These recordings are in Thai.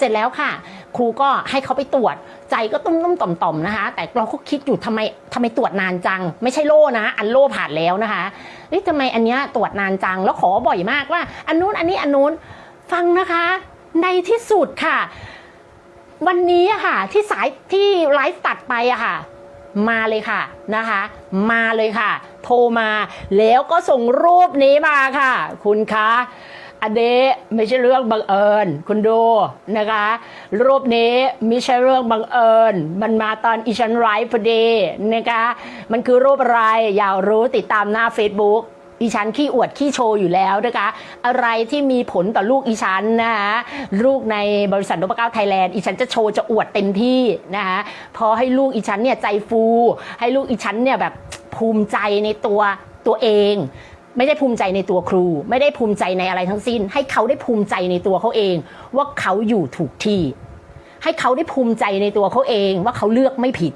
เสร็จแล้วค่ะ ครูก็ให้เขาไปตรวจ ใจก็ตุ้มตุ้มต่อมต่อมๆนะคะ แต่เราก็คิดอยู่ทำไมทำไมตรวจนานจัง ไม่ใช่โล่นะ อันโล่ผ่านแล้วนะคะเอ๊ะทำไมอันเนี้ยตรวจนานจัง แล้วขอบ่อยมากว่า อันนู้นอันนี้อันนู้นฟังนะคะ ในที่สุดค่ะ วันนี้ค่ะ ที่สายที่ไลฟ์ตัดไปอะค่ะมาเลยค่ะนะคะ มาเลยค่ะ โทรมาแล้วก็ส่งรูปนี้มาค่ะ คุณคะ อันนี้ไม่ใช่เรื่องบังเอิญ คุณดูนะคะ รูปนี้ไม่ใช่เรื่องบังเอิญ มันมาตอนอีชันไลฟ์พอดีนะคะ มันคือรูปอะไรอยากรู้ติดตามหน้า Facebook อีฉันขี้อวดขี้โชว์อยู่แล้วนะคะ อะไรที่มีผลต่อลูกอีฉันนะคะลูกในบริษัทนพเก้าไทยแลนด์อีฉันจะโชว์จะอวดเต็มที่นะคะพอให้ลูกอีฉันเนี่ยใจฟู ให้ลูกอีฉันเนี่ยแบบภูมิใจในตัวตัวเอง ไม่ได้ภูมิใจในตัวครู ไม่ได้ภูมิใจในอะไรทั้งสิ้น ให้เขาได้ภูมิใจในตัวเขาเอง ว่าเขาอยู่ถูกที่ ให้เขาได้ภูมิใจในตัวเขาเองว่าเขาเลือกไม่ผิด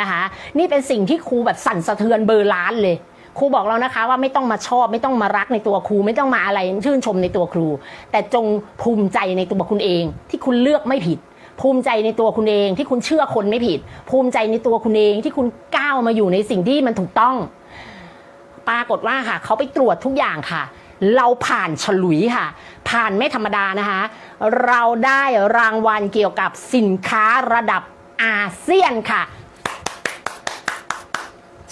นะคะนี่เป็นสิ่งที่ครูแบบสั่นสะเทือนเบอร์ล้านเลยครูบอกเรานะคะว่าไม่ต้องมาชอบไม่ต้องมารักในตัวครู ไม่ต้องมาอะไรชื่นชมในตัวครู แต่จงภูมิใจในตัวคุณเอง ที่คุณเลือกไม่ผิด ภูมิใจในตัวคุณเองที่คุณเชื่อคนไม่ผิด ภูมิใจในตัวคุณเองที่คุณก้าวมาอยู่ในสิ่งที่มันถูกต้อง ปรากฏว่าค่ะเขาไปตรวจทุกอย่างค่ะ เราผ่านฉลุยค่ะ ผ่านไม่ธรรมดานะคะ เราได้รางวัลเกี่ยวกับสินค้าระดับอาเซียนค่ะ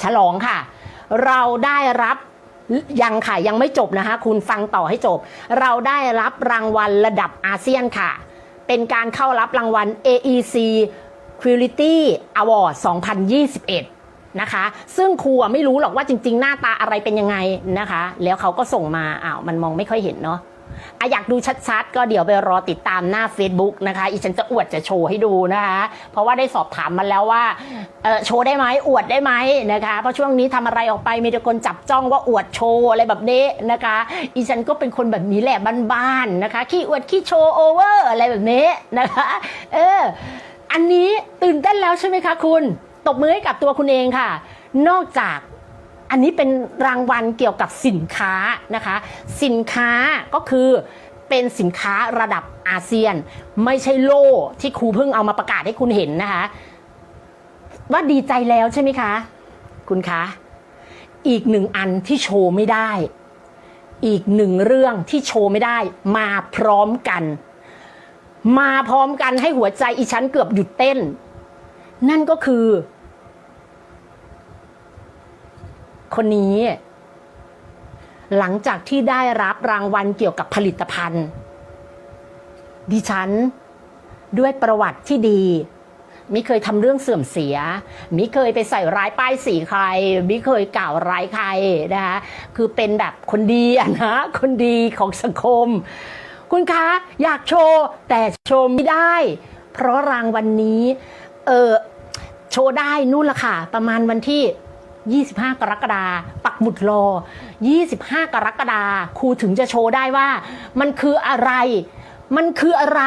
ฉลองค่ะ เราได้รับยังค่ะยังไม่จบนะคะ คุณฟังต่อให้จบ เราได้รับรางวัลระดับอาเซียนค่ะ เป็นการเข้ารับรางวัล AEC Quality Award 2021 นะคะ ซึ่งครูไม่รู้หรอกว่าจริง ๆ หน้าตาอะไรเป็นยังไงนะคะ แล้วเขาก็ส่งมาอ้าวมันมองไม่ค่อยเห็นเนาะอะอยากดูชัดๆ ก็เดี๋ยวไปรอติดตามหน้า Facebook นะคะ อีฉันจะอวดจะโชว์ให้ดูนะคะ เพราะว่าได้สอบถามมาแล้วว่าเออโชว์ได้ไหมอวดได้ไหมนะคะ เพราะช่วงนี้ทำอะไรออกไปมีแต่คนจับจ้องว่าอวดโชว์อะไรแบบนี้นะคะ อีฉันก็เป็นคนแบบนี้แหละบ้านๆนะคะ ขี้อวดขี้โชว์โอเวอร์อะไรแบบนี้นะคะ เออ อันนี้ตื่นเต้นแล้วใช่ไหมคะคุณ ตบมือให้กับตัวคุณเองค่ะ นอกจากอันนี้เป็นรางวัลเกี่ยวกับสินค้านะคะ สินค้าก็คือเป็นสินค้าระดับอาเซียน ไม่ใช่โล่ที่ครูเพิ่งเอามาประกาศให้คุณเห็นนะคะ ว่าดีใจแล้วใช่ไหมคะ คุณคะอีกหนึ่งอันที่โชว์ไม่ได้ อีกหนึ่งเรื่องที่โชว์ไม่ได้ มาพร้อมกัน มาพร้อมกันให้หัวใจอีฉันเกือบหยุดเต้น นั่นก็คือ คนนี้ หลังจากที่ได้รับรางวัลเกี่ยวกับผลิตภัณฑ์ ดิฉันด้วยประวัติที่ดีมิเคยทำเรื่องเสื่อมเสีย มิเคยไปใส่ร้ายป้ายสีใคร มิเคยกล่าวร้ายใครนะคะคือเป็นแบบคนดีอะนะคนดีของสังคม คุณคะ อยากโชว์ แต่โชว์ไม่ได้ เพราะรางวัลนนี้ เออโชว์ได้นู่นละค่ะ ประมาณวันที่ 25 กรกฎาปักหมุดรอ 25 กรกฎาครูถึงจะโชว์ได้ว่า มันคืออะไร มันคืออะไร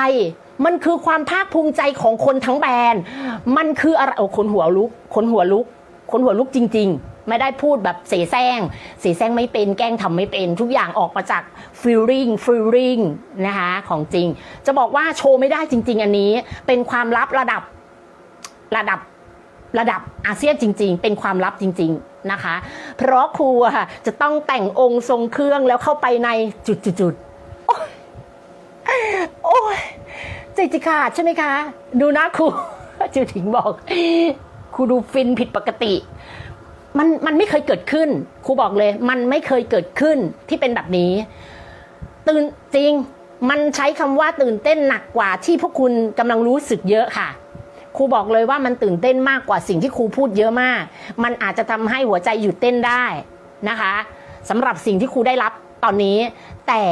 มันคือความภาคภูมิใจของคนทั้งแบรนด์ มันคืออะไรโอ้คนหัวลุก คนหัวลุก คนหัวลุกจริง ๆ ไม่ได้พูดแบบเสแสร้ง เสแสร้งไม่เป็นแกล้งทำไม่เป็น ทุกอย่างออกมาจากฟีลลิ่งฟีลลิ่งนะคะของจริง จะบอกว่าโชว์ไม่ได้จริง ๆ อันนี้เป็นความลับระดับระดับ ระดับอาเซียนจริง ๆ เป็นความลับจริง ๆนะคะ เพราะครูค่ะจะต้องแต่งองค์ทรงเครื่องแล้วเข้าไปในจุดๆโอ๊ยโอ้ยใจจิขาดใช่ไหมคะ ดูนะครูจิวถิงบอกครูดูฟินผิดปกติมันมันไม่เคยเกิดขึ้นครูบอกเลย มันไม่เคยเกิดขึ้นที่เป็นแบบนี้ ตื่นจริง มันใช้คำว่าตื่นเต้นหนักกว่าที่พวกคุณกำลังรู้สึกเยอะค่ะ ครูบอกเลยว่ามันตื่นเต้นมากกว่าสิ่งที่ครูพูดเยอะมาก มันอาจจะทำให้หัวใจหยุดเต้นได้นะคะสำหรับสิ่งที่ครูได้รับตอนนี้ แต่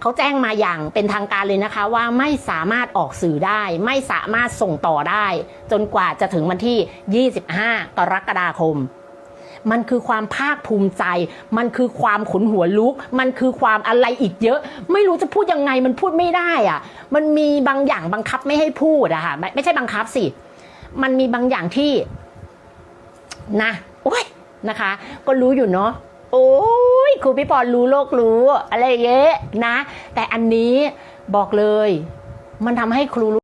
เขาแจ้งมาอย่างเป็นทางการเลยนะคะ ว่าไม่สามารถออกสื่อได้ ไม่สามารถส่งต่อได้ จนกว่าจะถึงวันที่ 25 กรกฎาคม มันคือความภาคภูมิใจ มันคือความขนหัวลุก มันคือความอะไรอีกเยอะ ไม่รู้จะพูดยังไงมันพูดไม่ได้อะมันมีบางอย่างบังคับไม่ให้พูดอะค่ะไม่ไม่ใช่บังคับสิ มันมีบางอย่างที่นะโอ้ยนะคะ ก็รู้อยู่เนาะโอ้ยครูพี่ปอนรู้โลกรู้ อะไรอย่างเงี้ยนะ แต่อันนี้บอกเลย มันทำให้ครูรู้